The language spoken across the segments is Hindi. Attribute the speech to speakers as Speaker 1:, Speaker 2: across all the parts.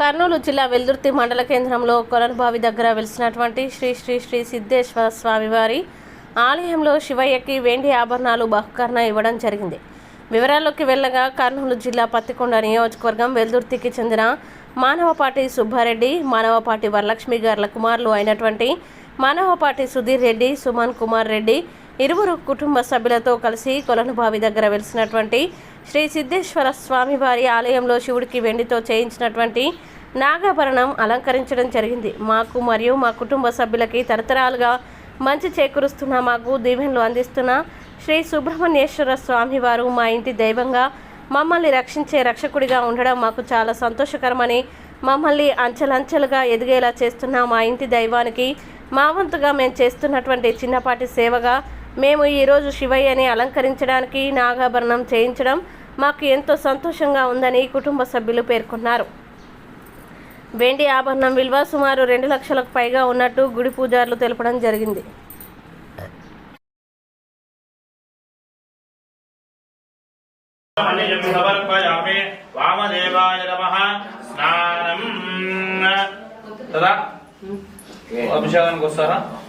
Speaker 1: కర్నూలు జిల్లా వెల్దుర్తి మండల కేంద్రంలో కొలనుబావి దగ్గర వెలిసినటువంటి శ్రీ శ్రీ శ్రీ సిద్ధేశ్వర స్వామివారి ఆలయంలో శివయ్యకి వెండి ఆభరణాలు బహుకరణ ఇవ్వడం జరిగింది. వివరాల్లోకి వెళ్ళగా కర్నూలు జిల్లా పత్తికొండ నియోజకవర్గం వెల్దుర్తికి చెందిన మానవపాటి సుబ్బారెడ్డి మానవపాటి వరలక్ష్మి గారుల కుమారులు అయినటువంటి మానవపాటి సుధీర్ రెడ్డి సుమన్ కుమార్ రెడ్డి ఇరువురు కుటుంబ సభ్యులతో కలిసి కొలనుబావి దగ్గర వెలిసినటువంటి శ్రీ సిద్ధేశ్వర స్వామివారి ఆలయంలో శివుడికి వెండితో చేయించినటువంటి నాగాభరణం అలంకరించడం జరిగింది. మాకు మరియు మా కుటుంబ సభ్యులకి తరతరాలుగా మంచి చేకూరుస్తున్న మాకు దీవెనలు అందిస్తున్న శ్రీ సుబ్రహ్మణ్యేశ్వర స్వామివారు మా ఇంటి దైవంగా మమ్మల్ని రక్షించే రక్షకుడిగా ఉండడం మాకు చాలా సంతోషకరమని మమ్మల్ని అంచెలంచెలుగా ఎదిగేలా చేస్తున్న మా ఇంటి దైవానికి మా వంతుగా మేము చేస్తున్నటువంటి చిన్నపాటి సేవగా మేము ఈరోజు శివయ్యని అలంకరించడానికి నాగాభరణం చేయించడం మాకు ఎంతో సంతోషంగా ఉందని కుటుంబ సభ్యులు పేర్కొన్నారు. వెండి ఆభరణం విలువ సుమారు రెండు లక్షలకు పైగా ఉన్నట్టు గుడి పూజారులు తెలపడం జరిగింది.
Speaker 2: మణిజం సమర్పయామి వామదేవాయ నమః. స్నానం. తదా. అభిషేకానికి వస్తారా?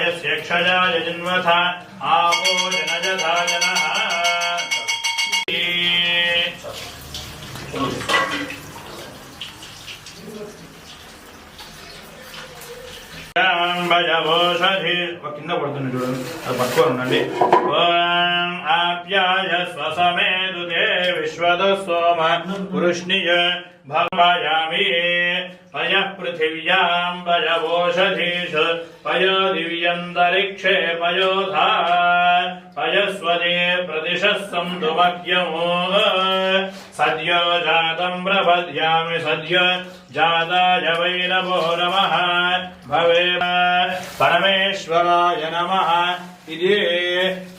Speaker 2: य शेक्षया यजिन्वथ आपो जनयथा जनः కింద పడుతుంది చూడండి అది పట్టుకొని ఉండండి. ఆప్యాయ స్వసమేదు విశ్వద సోమ వృష్ణియ भवायामि पयः पय पयवोषधीषु पय दिव्यंतरिक्षे पयोधा पयस्वदे प्रदिशः सन्तु मह्यमो सद्य जातम् प्रपद्यामि सद्य जाताय वै नमो। नमः भवे परमेश्वराय नमः। इति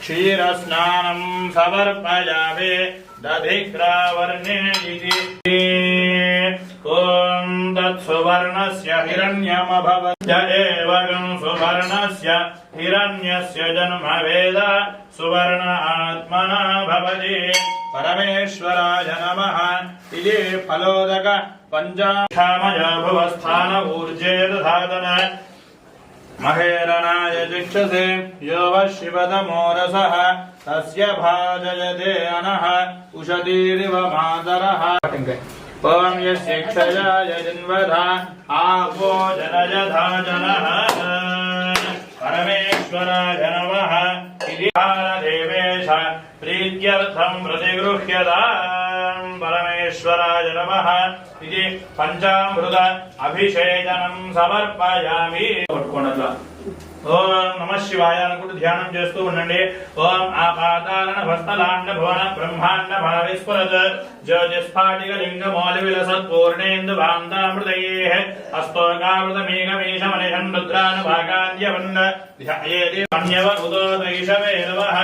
Speaker 2: क्षीरस्नानम् समर्पयामि। దధిగ్రావర్ణే ఇది ఓం తత్సువర్ణస్య హిరణ్యమభవత్య ఏవగం సువర్ణస్య హిరణ్యస్య జన్మ వేద సువర్ణ ఆత్మనా భవతి పరమేశ్వరాయ నమః ఇది ఫలోదక పంచామయ భువస్థాన ఊర్జేత సాధన महेरणाय चक्षुषे यो वः शिवदमोरसः तस्य भाजयते अनः, उषदीरिव मातरः। ॐ यस्य क्षयाय जिन्वधा आपो जनयथा जनः परमेश्वराय नमः। इति भारदेवेश, प्रीत्यर्थं प्रतिगृह्यता। పరమేశ్వరాయ నమః ఇది పంచామృత అభిషేచనం సమర్పయామి. పట్టుకోండి ఓం నమ శివాయ అనుకుంటూ ధ్యానం చేస్తూ ఉండండి. ఓం ఆపాతాలన భస్తలాండ वस्तलाण्ड भुवन ब्रह्माण्ड भाविस्फुरत् ज्योतिस्फाटिकलिङ्गमौलिविलसत्पूर्णेन्दुभान्तामृतयेः अस्तोकामृतमेघमीशमनिषन् रुद्रानुभागान्यवन्न ध्यायेदेव उदोदैषवे नमः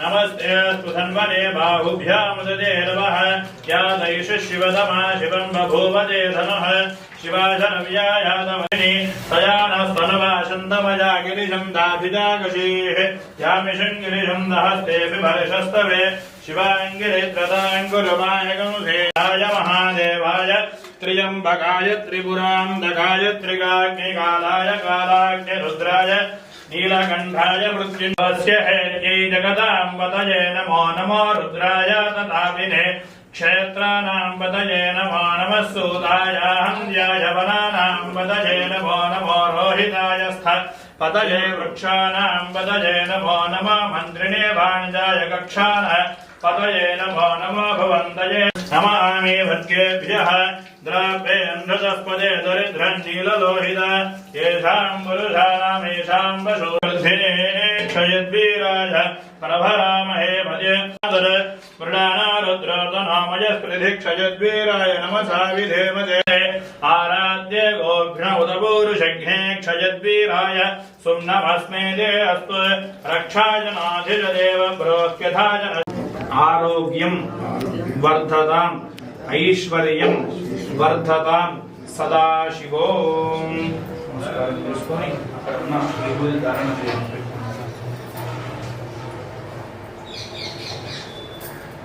Speaker 2: नमस्ते स्तुधन्वने बाहुभ्यामुदते नमः या दैष शिवतमा शिवम् बभूवते धनः। शिवाशनव्यायातमणि तया नस्तनुवाशन्तमया गिरिशम् दाभिजागशीः यामिषम् दहस्तेऽपि भरिषः शिवस्तवे शिवाङ्गिरित्रदाङ्गुरुमायगुरुधेयाय महादेवाय त्र्यम्बकाय त्रिपुरान्धकाय त्रिकाग्निकालाय कालाग्निरुद्राय नीलकण्ठाय मृत्युन्वस्य हेत्यै जगदाम्बतये नमो नमो रुद्राय तथापिने क्षेत्राणाम् पदये नमो नमः सूताय हन्द्याय वनानाम् पदये नमो नमो रोहिताय स्थ पतये वृक्षाणाम् पतये नमो नमो, मन्त्रिणे वाणिजाय कक्षाण पतये नमो नमो भवन्तये। नमामि भद्गेभ्यः द्राव्येऽन्धतस्पदे पदे नीललोहित येषाम् पुरुषाणामेषाम् वशोर्धिने क्षयद्वीराय प्रभरामहे भजे वृडानारुद्रतनामय स्पृधिक्षयद्वीराय नमसा विधेमते। आराध्य गोभ्य उदपूरुषघ्ने क्षयद्वीराय सुम्नमस्मे दे अस्तु रक्षाय नाधिजदेव ब्रोह्यथाय आरोग्यं वर्धताम्, ऐश्वर्यं वर्धतां सदाशिवो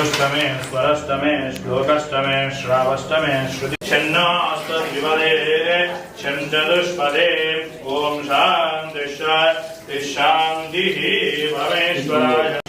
Speaker 2: चतुष्टमे स्वरष्टमे श्लोकष्टमे श्रावष्टमे श्रुति छन्नास्तद्विपदे छन्दुष्पदे ॐ शान्ति शान्तिः भवेश्वराय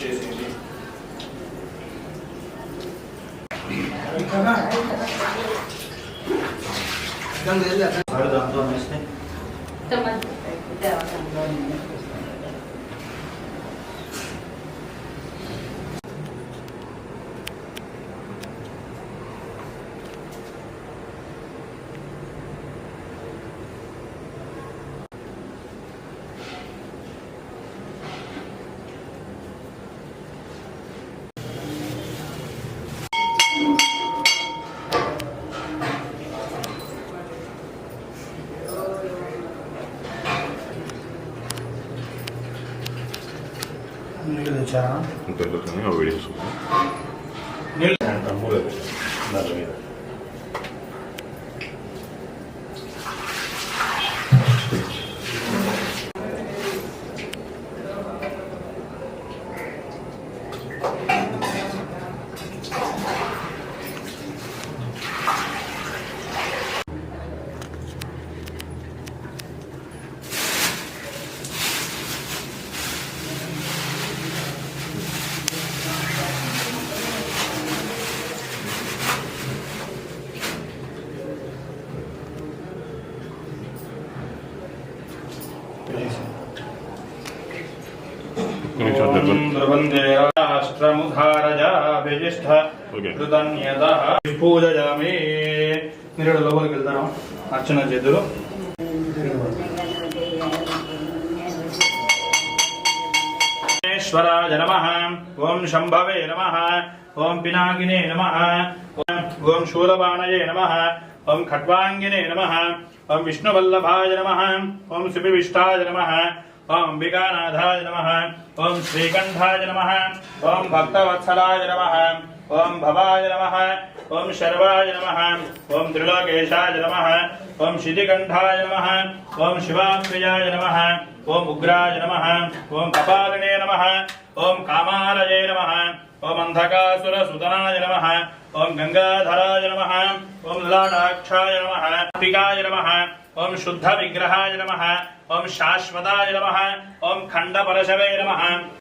Speaker 2: నీళ్ళు తెచ్చారా?
Speaker 3: ఇంత
Speaker 2: నీళ్ళు పూజయామి మీరు లోపలికి వెళ్తారా అర్చన చేతులు ేశ్వరాయ నమ ఓం శంభవే నమ ओम पिनाकिने नमः। ओम शूलबाणये नमः। ओम खट्वांगिने नमः। ओम विष्णुवल्लभाय नमः। ओम सुपिविष्टाय नमः। ओम अंबिकानाथाय नमः। ओम श्रीकंठाय नमः। ओम भक्तवत्सलाय नमः। ओम भवाय नमः ओम शर्वाय नमः ओम त्रिलोकेशाय नमः ओम शितिकण्ठाय नमः ओम शिवाप्रियाय नमः ओम उग्राय नमः ओम कपालिने नमः ओम कामारये नमः ओम अन्धकासुरसुतनाय नमः ओम गंगाधराय नमः ओम लाटाक्षा नमः पिकाय नमः ओम शुद्ध विग्रहाय नमः ओम शाश्वताय नमः ओम खंडपरशवे नमः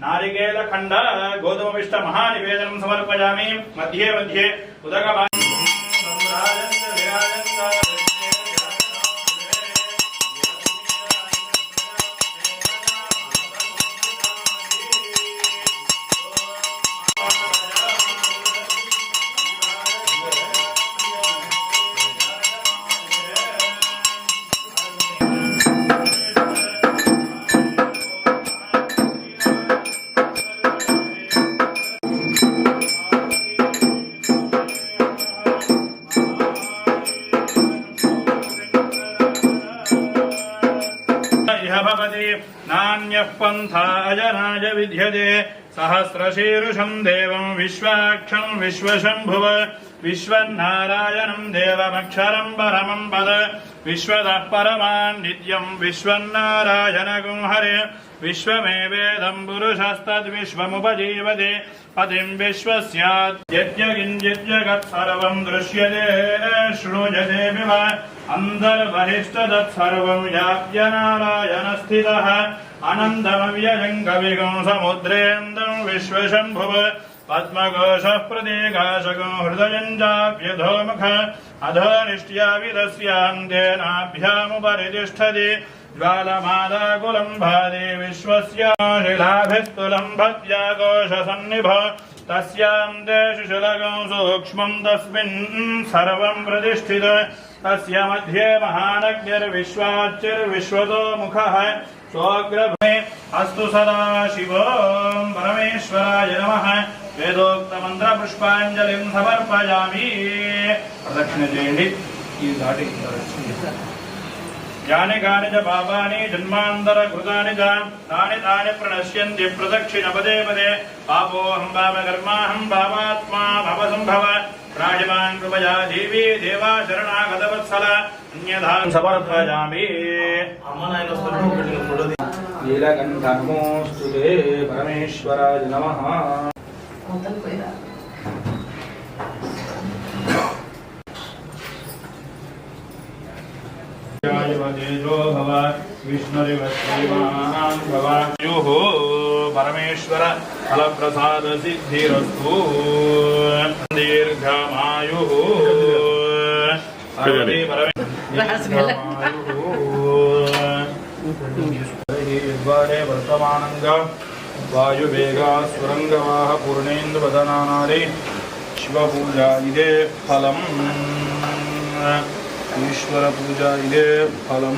Speaker 2: నమ యథాభాగం సంభవిత నారికేల ఖండ గోధుమపిష్ట మహానివేదనం नान्यः पन्था अजनाय विद्यते सहस्रशीर्षम् देवम् विश्वाक्षम् विश्वशम्भुव विश्वन्नारायणम् देवमक्षरम् परमम् पद विश्वतः परमान्नित्यम् विश्वन्नारायणगुं हरे विश्वमेवेदम् पुरुषस्तद्विश्वमुपजीवते पतिम् विश्वस्याद्यज्ञकिञ्चिज्जगत् सर्वम् दृश्यते श्रूयते विव अन्तर्बहिष्टतत्सर्वम् याप्य नारायणस्थितः अनन्तमव्ययम् कविगम् समुद्रेन्दम् विश्वशम्भुव पद्मकोशः प्रदेकाशको हृदयम् चाप्यधोमुख अधोनिष्ट्याविदस्यान्तेनाभ्यामुपरि तिष्ठति ज्वालमादाकुलम् भादे विश्वस्य शिलाभिस्तुलम् भक्त्या कोशसन्निभा तस्याम् तेषु शिलकम् सूक्ष्मम् तस्मिन् सर्वम् प्रतिष्ठित। तस्य मध्ये महानग्निर्विश्वाच्चिर्विश्वतो मुखः स्वग्रभे अस्तु सदा शिवो परमेश्वराय नमः। वेदोक्तमन्त्रपुष्पाञ्जलिम् समर्पयामि। प्रदक्षिणजेहि दाटि यानि कानि दे प्रदक्षिण जन्मान्तरकृतानि च बाबो हम बाबे प्रदक्षिणपदे पदे बाबा आत्मा बाबा संभवा राजमान
Speaker 3: कृपया देवी देवा शरणागतवत्सल परमेश्वरा जनमा
Speaker 2: हाँ मोतल कोई
Speaker 4: नमः। देव
Speaker 2: तेजो भव विष्णुरिव श्रीमान् भव युः परमेश्वर फलप्रसाद सिद्धिरस्तु दीर्घमायुः वर्तमानंग वायुवेगा सुरंगवाह पूर्णेन्द्रवदनानारे शिवपूजा इदे फलम् ఈశ్వర పూజ ఇదే ఫలం